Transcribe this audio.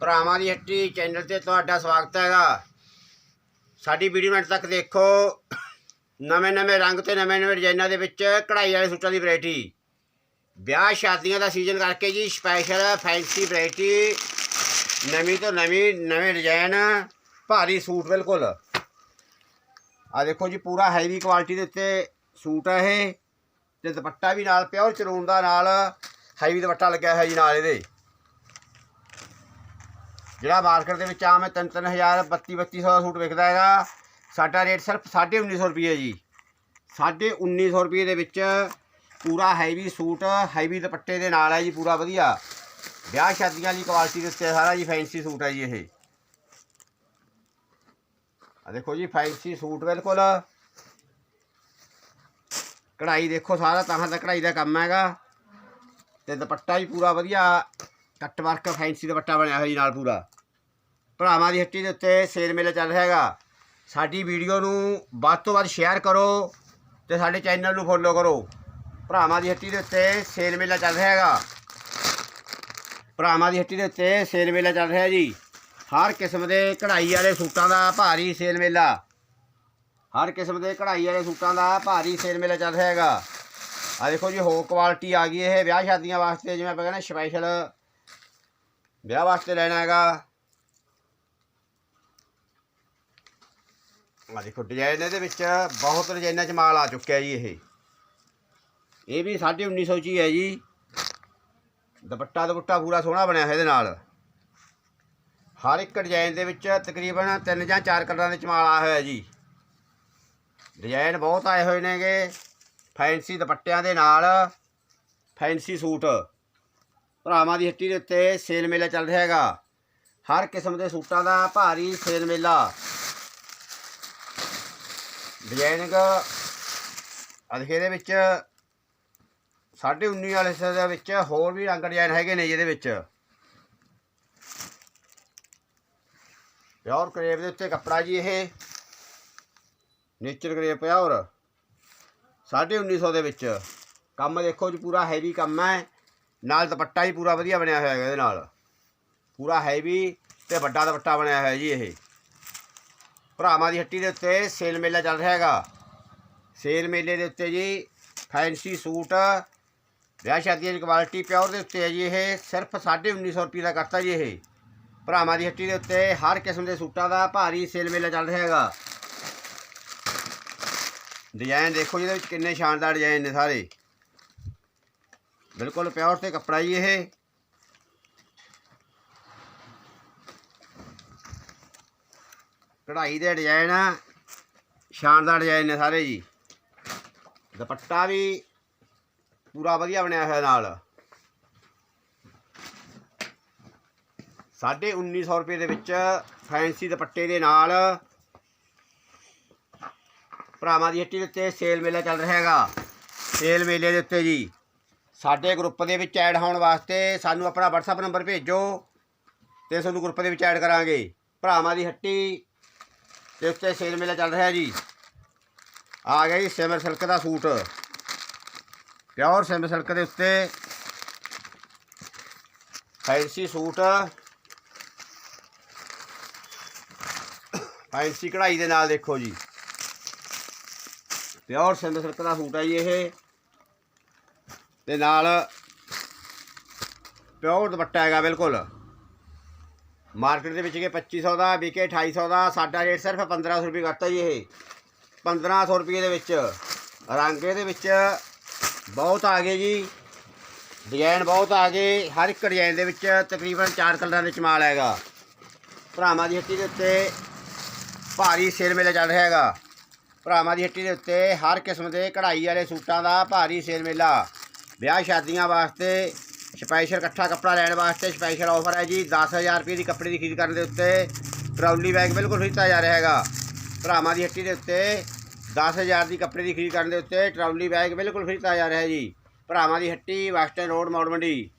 ਭਰਾਵਾਂ ਦੀ ਹੱਟੀ ਚੈਨਲ ਤੇ ਤੁਹਾਡਾ ਸਵਾਗਤ ਹੈਗਾ। ਸਾਡੀ ਵੀਡੀਓ ਮਿੰਟ ਤੱਕ ਦੇਖੋ, ਨਵੇਂ ਨਵੇਂ ਰੰਗ ਤੇ ਨਵੇਂ ਨਵੇਂ ਡਿਜ਼ਾਈਨਾਂ ਦੇ ਵਿੱਚ ਕਢਾਈ ਵਾਲੇ ਸੂਟਾਂ ਦੀ ਵੈਰਾਈਟੀ। ਵਿਆਹ ਸ਼ਾਦੀਆਂ ਦਾ ਸੀਜ਼ਨ ਕਰਕੇ ਜੀ ਸਪੈਸ਼ਲ ਫੈਂਸੀ ਵੈਰਾਈਟੀ ਨਵੀਂ ਤੋਂ ਨਵੀਂ, ਨਵੇਂ ਡਿਜ਼ਾਈਨ ਭਾਰੀ ਸੂਟ ਬਿਲਕੁਲ। ਆ ਦੇਖੋ ਜੀ, ਪੂਰਾ ਹੈਵੀ ਕੁਆਲਿਟੀ ਦੇ ਉੱਤੇ ਸੂਟ ਹੈ ਇਹ ਤੇ ਦੁਪੱਟਾ ਵੀ ਨਾਲ ਪਿਓਰ ਚਰੂਨ ਦਾ ਨਾਲ ਹੈਵੀ ਦੁਪੱਟਾ ਲੱਗਿਆ ਹੈ ਜੀ ਨਾਲ ਇਹਦੇ। ਜਿਹੜਾ ਮਾਰਕੀਟ ਦੇ ਵਿੱਚ ਆਮ ਹੈ 3-3000 32-3200 ਦਾ ਸੂਟ ਵਿਕਦਾ ਹੈਗਾ ਸਾਡਾ ਰੇਟ ਸਿਰਫ 1950 ਰੁਪਏ ਜੀ। 1950 ਰੁਪਏ ਦੇ ਵਿੱਚ ਪੂਰਾ ਹੈਵੀ ਸੂਟ ਹੈਵੀ ਦੁਪੱਟੇ ਦੇ ਨਾਲ ਹੈ ਜੀ, ਪੂਰਾ ਵਧੀਆ। ਵਿਆਹ ਸ਼ਾਦੀਆਂ ਦੀ ਕੁਆਲਿਟੀ ਦੇ ਉੱਤੇ ਸਾਰਾ ਜੀ ਫੈਂਸੀ ਸੂਟ ਹੈ ਜੀ ਇਹ। ਆ ਦੇਖੋ ਜੀ ਫੈਂਸੀ ਸੂਟ ਬਿਲਕੁਲ। ਕਢਾਈ ਦੇਖੋ ਸਾਰਾ, ਤਾਂ ਦਾ ਕਢਾਈ ਦਾ ਕੰਮ ਹੈਗਾ। ਤੇ ਦੁਪੱਟਾ ਵੀ ਪੂਰਾ ਵਧੀਆ। ਕੱਟ ਵਰਕ ਫੈਂਸੀ ਦੁਪੱਟਾ ਬਣਿਆ ਹੋਇਆ ਜੀ ਨਾਲ ਪੂਰਾ। ਭਰਾਵਾਂ ਦੀ ਹੱਟੀ ਦੇ ਉੱਤੇ ਸੇਲ ਮੇਲਾ ਚੱਲ ਰਿਹਾ ਹੈਗਾ। ਸਾਡੀ ਵੀਡੀਓ ਨੂੰ ਵੱਧ ਤੋਂ ਵੱਧ ਸ਼ੇਅਰ ਕਰੋ ਤੇ ਸਾਡੇ ਚੈਨਲ ਨੂੰ ਫੋਲੋ ਕਰੋ। ਭਰਾਵਾਂ ਦੀ ਹੱਟੀ ਦੇ ਉੱਤੇ ਸੇਲ ਮੇਲਾ ਚੱਲ ਰਿਹਾ ਹੈਗਾ। ਭਰਾਵਾਂ ਦੀ ਹੱਟੀ ਦੇ ਉੱਤੇ ਸੇਲ ਮੇਲਾ ਚੱਲ ਰਿਹਾ ਜੀ। ਹਰ ਕਿਸਮ ਦੇ ਕਢਾਈ ਵਾਲੇ ਸੂਟਾਂ ਦਾ ਭਾਰੀ ਸੇਲ ਮੇਲਾ। ਹਰ ਕਿਸਮ ਦੇ ਕਢਾਈ ਵਾਲੇ ਸੂਟਾਂ ਦਾ ਭਾਰੀ ਸੇਲ ਮੇਲਾ ਚੱਲ ਰਿਹਾ ਹੈਗਾ। ਆ ਦੇਖੋ ਜੀ ਹੋ ਕੁਆਲਿਟੀ ਆ ਗਈ ਇਹ ਵਿਆਹ ਸ਼ਾਦੀਆਂ ਵਾਸਤੇ ਜਿਵੇਂ ਆਪਾਂ ਕਹਿੰਦੇ ਸਪੈਸ਼ਲ ਵਿਆਹ ਵਾਸਤੇ ਲੈਣਾ ਹੈਗਾ। ਆ ਦੇਖੋ ਡਿਜ਼ਾਈਨ ਇਹਦੇ ਵਿੱਚ ਬਹੁਤ ਡਿਜ਼ਾਈਨਾਂ 'ਚ ਮਾਲ ਆ ਚੁੱਕਿਆ ਜੀ ਇਹ। ਇਹ ਵੀ 1950 ਚ ਹੀ ਹੈ ਜੀ। ਦੁਪੱਟਾ ਦੁਪੱਟਾ ਪੂਰਾ ਸੋਹਣਾ ਬਣਿਆ ਹੋਇਆ ਇਹਦੇ ਨਾਲ। ਹਰ ਇੱਕ ਡਿਜ਼ਾਈਨ ਦੇ ਵਿੱਚ ਤਕਰੀਬਨ ਤਿੰਨ ਜਾਂ ਚਾਰ ਕਲਰਾਂ ਦੇ ਚ ਮਾਲ ਆਇਆ ਹੋਇਆ ਜੀ। ਡਿਜ਼ਾਈਨ ਬਹੁਤ ਆਏ ਹੋਏ ਨੇਗੇ। ਫੈਂਸੀ ਦੁਪੱਟਿਆਂ ਦੇ ਨਾਲ। Fancy suit. ਭਰਾਵਾਂ ਦੀ ਹੱਟੀ ਦੇ ਉੱਤੇ ਸੇਲ ਮੇਲਾ ਚੱਲ ਰਿਹਾ ਹੈਗਾ। ਹਰ ਕਿਸਮ ਦੇ ਸੂਟਾਂ ਦਾ ਭਾਰੀ ਸੇਲ ਮੇਲਾ। ਡਿਜ਼ਾਈਨਿੰਗ ਅਧੇ ਇਹਦੇ ਵਿੱਚ 19.5 ਵਾਲੇ ਹਿੱਸੇ ਦੇ ਵਿੱਚ ਹੋਰ ਵੀ ਰੰਗ ਡਿਜ਼ਾਈਨ ਹੈਗੇ ਨੇ ਜਿਹਦੇ ਵਿੱਚ। ਪਿਓਰ ਕਰੇਬ ਦੇ ਉੱਤੇ ਕੱਪੜਾ ਜੀ ਇਹ। Nature crepe pure. 1950 ਦੇ ਵਿੱਚ। ਕੰਮ ਦੇਖੋ ਜੀ, ਪੂਰਾ ਹੈਵੀ ਕੰਮ ਹੈ। ਨਾਲ ਦੁਪੱਟਾ ਹੀ ਪੂਰਾ ਵਧੀਆ ਬਣਿਆ ਹੋਇਆ ਹੈਗਾ ਇਹਦੇ ਨਾਲ। ਪੂਰਾ ਹੈਵੀ ਤੇ ਵੱਡਾ ਦੁਪੱਟਾ ਬਣਿਆ ਹੋਇਆ ਜੀ ਇਹ। ਭਰਾਵਾਂ ਦੀ ਹੱਟੀ ਦੇ ਉੱਤੇ ਸੇਲ ਮੇਲਾ ਚੱਲ ਰਿਹਾ ਹੈਗਾ। ਸੇਲ ਮੇਲੇ ਦੇ ਉੱਤੇ ਜੀ ਫੈਂਸੀ ਸੂਟ, ਵਿਆਹ ਸ਼ਾਦੀਆਂ ਦੀ ਕੁਆਲਿਟੀ ਪਿਓਰ ਦੇ ਉੱਤੇ ਹੈ ਜੀ ਇਹ। ਸਿਰਫ 1950 ਰੁਪਏ ਦਾ ਕਰਤਾ ਜੀ ਇਹ। ਭਰਾਵਾਂ ਦੀ ਹੱਟੀ ਦੇ ਉੱਤੇ ਹਰ ਕਿਸਮ ਦੇ ਸੂਟਾਂ ਦਾ ਭਾਰੀ ਸੇਲ ਮੇਲਾ ਚੱਲ ਰਿਹਾ ਹੈਗਾ। ਡਿਜ਼ਾਈਨ ਦੇਖੋ ਜਿਹਦੇ ਵਿੱਚ ਕਿੰਨੇ ਸ਼ਾਨਦਾਰ ਡਿਜ਼ਾਈਨ ਨੇ ਸਾਰੇ। ਬਿਲਕੁਲ ਪਿਓਰ ਤੇ ਕੱਪੜਾ ਜੀ ਇਹ। ਕਢਾਈ ਦੇ ਡਿਜ਼ਾਈਨ ਸ਼ਾਨਦਾਰ ਡਿਜ਼ਾਈਨ ਨੇ ਸਾਰੇ ਜੀ। ਦੁਪੱਟਾ ਵੀ ਪੂਰਾ ਵਧੀਆ ਬਣਿਆ ਹੋਇਆ ਨਾਲ। ਸਾਢੇ 1900 ਰੁਪਏ ਦੇ ਵਿੱਚ ਫੈਂਸੀ ਦੁਪੱਟੇ ਦੇ ਨਾਲ ਭਰਾਵਾਂ ਦੀ ਹੱਟੀ ਦੇ ਉੱਤੇ ਸੇਲ ਮੇਲਾ ਚੱਲ ਰਿਹਾ ਹੈਗਾ। ਸੇਲ ਮੇਲੇ ਦੇ ਉੱਤੇ ਜੀ। ਸਾਡੇ ਗਰੁੱਪ ਦੇ ਵਿੱਚ ਐਡ ਹੋਣ ਵਾਸਤੇ ਸਾਨੂੰ ਆਪਣਾ WhatsApp ਨੰਬਰ ਭੇਜੋ ਤੇ ਤੁਹਾਨੂੰ ਗਰੁੱਪ ਦੇ ਵਿੱਚ ਐਡ ਕਰਾਂਗੇ। ਭਰਾਵਾਂ ਦੀ ਹੱਟੀ ਦੇ ਉੱਤੇ ਸੇਲ ਮੇਲਾ ਚੱਲ ਰਿਹਾ ਜੀ। ਆ ਗਿਆ ਜੀ ਸਿਮਰ ਸਿਲਕ ਦਾ ਸੂਟ। ਪਿਓਰ ਸਿਮਰ ਸਿਲਕ ਦੇ ਉੱਤੇ ਫੈਂਸੀ ਸੂਟ। ਫੈਂਸੀ ਕਢਾਈ ਦੇ ਨਾਲ ਦੇਖੋ ਜੀ। ਪਿਓਰ ਸਿਮਰ ਸਿਲਕ ਦਾ ਸੂਟ ਹੈ ਜੀ ਇਹ। ਤੇ ਨਾਲ ਪਿਓਰ ਦੁਪੱਟਾ ਹੈਗਾ ਬਿਲਕੁਲ। ਮਾਰਕੀਟ ਦੇ ਵਿੱਚ ਕੇ 2500 ਦਾ, ਵਿਕੇ 2800 ਦਾ, ਸਾਡਾ ਰੇਟ ਸਿਰਫ 1500 ਰੁਪਏ ਕਰਤਾ ਜੀ ਇਹ। 1500 ਰੁਪਏ ਦੇ ਵਿੱਚ। ਰੰਗ ਇਹਦੇ ਵਿੱਚ ਬਹੁਤ ਆ ਗਏ ਜੀ। ਡਿਜ਼ਾਈਨ ਬਹੁਤ ਆ ਗਏ। ਹਰ ਇੱਕ ਡਿਜ਼ਾਈਨ ਦੇ ਵਿੱਚ ਤਕਰੀਬਨ 4 ਕਲਰਾਂ ਦੇ ਚਮਾਲ ਹੈਗਾ। ਭਰਾਵਾਂ ਦੀ ਹੱਟੀ ਦੇ ਉੱਤੇ ਭਾਰੀ ਸੇਲ ਮੇਲਾ ਚੱਲ ਰਿਹਾ ਹੈਗਾ। ਭਰਾਵਾਂ ਦੀ ਹੱਟੀ ਦੇ ਉੱਤੇ ਹਰ ਕਿਸਮ ਦੇ ਕਢਾਈ ਵਾਲੇ ਸੂਟਾਂ ਦਾ ਭਾਰੀ ਸੇਲ ਮੇਲਾ। ਵਿਆਹ ਸ਼ਾਦੀਆਂ ਵਾਸਤੇ ਸਪੈਸ਼ਲ ਇਕੱਠਾ ਕੱਪੜਾ ਲੈਣ ਵਾਸਤੇ ਸਪੈਸ਼ਲ ਆਫਰ ਹੈ ਜੀ। 10000 ਰੁਪਏ ਦੀ ਕੱਪੜੇ ਦੀ ਖਰੀਦ ਕਰਨ ਦੇ ਉੱਤੇ ਟਰਾਲੀ ਬੈਗ ਬਿਲਕੁਲ ਫ੍ਰੀ ਦਿੱਤਾ ਜਾ ਰਿਹਾ ਹੈਗਾ। ਭਰਾਵਾਂ ਦੀ ਹੱਟੀ ਦੇ ਉੱਤੇ 10000 ਦੀ ਕੱਪੜੇ ਦੀ ਖਰੀਦ ਕਰਨ ਦੇ ਉੱਤੇ ਟਰਾਲੀ ਬੈਗ ਬਿਲਕੁਲ ਫ੍ਰੀ ਦਿੱਤਾ ਜਾ ਰਿਹਾ ਹੈ ਜੀ। ਭਰਾਵਾਂ ਦੀ ਹੱਟੀ ਵੈਸਟਰਨ ਰੋਡ ਮੌੜ ਮੰਡੀ